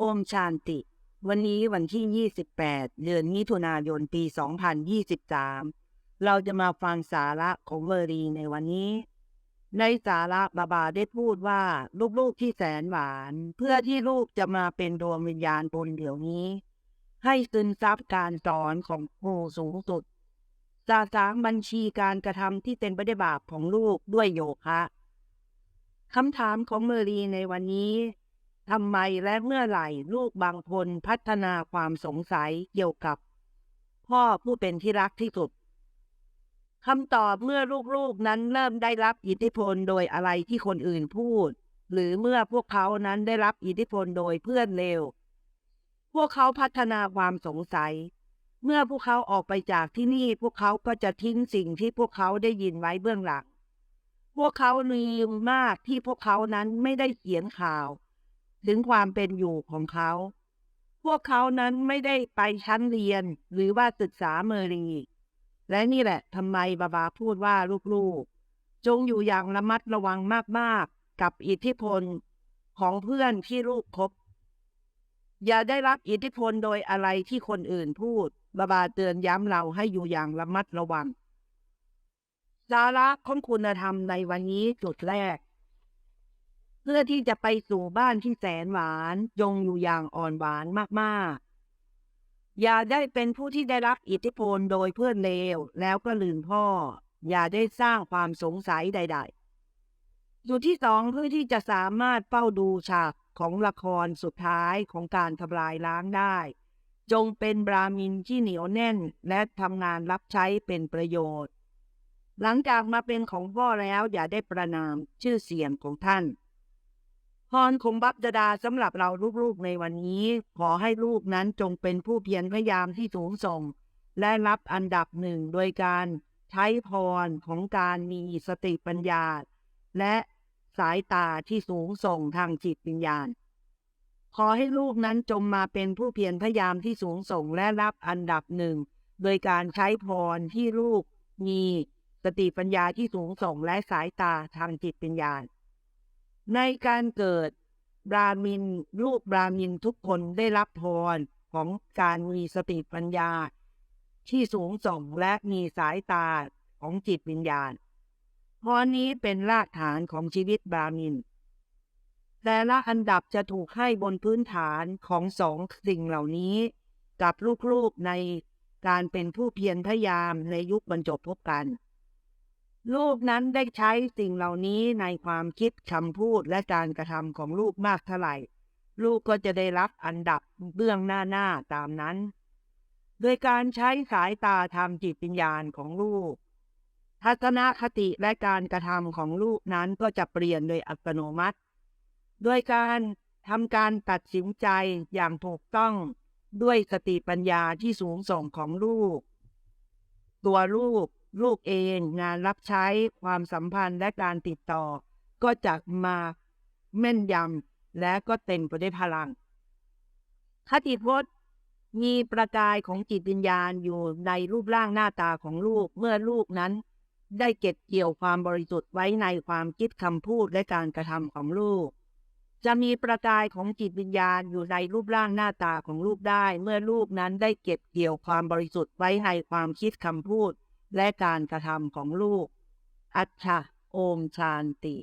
โอมชานติ วันนี้วันที่ 28 เดือนมิถุนายน ปี 2023 เราจะมาฟังสาระของเวอรีในวันนี้ ในสาระบาบาได้พูดว่า ลูกๆที่แสนหวาน เพื่อที่ลูกจะมาเป็นดวงวิญญาณบนเดี๋ยวนี้ ให้ซึมซับการสอนของครูสูงสุดสาสางบัญชีการกระทำที่เป็นไปได้วยบาปของลูกด้วยโยคะคำถามของเมอรีในวันนี้ ทำไมและเมื่อไหร่ลูกบางคนพัฒนาความสงสัยเกี่ยวกับ พ่อผู้เป็นที่รักที่สุดคำตอบเมื่อลูกๆนั้นเริ่มได้รับอิทธิพลโดยอะไรที่คนอื่นพูด หรือเมื่อพวกเขานั้นได้รับอิทธิพลโดยเพื่อนเลวพวกเขาพัฒนาความสงสัย เมื่อพวกเขาออกไปจากที่นี่พวกเขาก็จะทิ้งสิ่งที่พวกเขาได้ยินไว้เบื้องหลัง พวกเขาลืมมากที่พวกเขานั้นไม่ได้เขียนข่าว ถึงความเป็นอยู่ของเขา พวกเขานั้นไม่ได้ไปชั้นเรียนหรือว่าศึกษาเมรีและนี่แหละทำไมบาบาพูดว่าลูกๆ จงอยู่อย่างระมัดระวังมากๆ กับอิทธิพลของเพื่อนที่ลูกคบ อย่าได้รับอิทธิพลโดยอะไรที่คนอื่นพูดบาบาเตือนย้ำเราให้อยู่อย่างระมัดระวังสาระของคุณธรรมในวันนี้จุดแรก พื่อที่จะไปสู่บ้านที่แสนหวานจงอยู่อย่างอ่อนหวานมากๆ อย่าได้เป็นผู้ที่ได้รับอิทธิพลโดยเพื่อนเลว แล้วก็ลืมพ่อ อย่าได้สร้างความสงสัยใด ๆ จุดที่สองเพื่อที่จะสามารถเฝ้าดูฉากของละครสุดท้ายของการทำลายล้างได้ จงเป็นบรามินที่เหนียวแน่นและทำงานรับใช้เป็นประโยชน์ หลังจากมาเป็นของพ่อแล้วอย่าได้ประนามชื่อเสียงของท่าน พรของบัพดาดาสำหรับเราลูกๆในวันนี้ ขอให้ลูกนั้นจงเป็นผู้เพียรพยายามที่สูงส่ง และรับอันดับหนึ่งโดยการใช้พรของการมีสติปัญญา และสายตาที่สูงส่งทางจิตวิญญาณ ขอให้ลูกนั้นจงมาเป็นผู้เพียรพยายามที่สูงส่งและรับอันดับหนึ่งโดยการใช้พรที่ลูกมีสติปัญญาที่สูงส่งและสายตาทางจิตวิญญาณ ในการเกิดบรามินลูกบรามินทุกคนได้รับพรของการมีสติปัญญา ที่สูงส่งและมีสายตาของจิตวิญญาณพรนี้เป็นรากฐานของชีวิตบรามิน แต่ละอันดับจะถูกให้บนพื้นฐานของสองสิ่งเหล่านี้ กับลูกๆในการเป็นผู้เพียรพยายามในยุคบรรจบพบกัน ลูกนั้นได้ใช้สิ่งเหล่านี้ในความคิดคำพูดและการกระทำของลูกมากเท่าไหร่ ลูกก็จะได้รับอันดับเบื้องหน้าหน้าตามนั้น โดยการใช้สายตาทำจิตวิญญาณของลูก ทัศนคติและการกระทำของลูกนั้นก็จะเปลี่ยนโดยอัตโนมัติด้วยการทำการตัดสินใจอย่างถูกต้องด้วยสติปัญญาที่สูงส่งของลูก ตัวลูก ลูกเองงานรับใช้ความสัมพันธ์และการติดต่อ ก็จะมาแม่นยำและก็เต็มไปด้วยพลังคติพจน์มีประกายของจิตวิญญาณอยู่ในรูปร่างหน้าตาของลูกเมื่อลูกนั้น ได้เก็บเกี่ยวความบริสุทธิ์ไว้ในความคิดคำพูดและการกระทำของลูก จะมีประกายของจิตวิญญาณอยู่ในรูปร่างหน้าตาของลูกได้ เมื่อลูกนั้นได้เก็บเกี่ยวความบริสุทธิ์ไว้ในความคิดคำพูด และการกระทำของลูก อัชชะโอมชานติ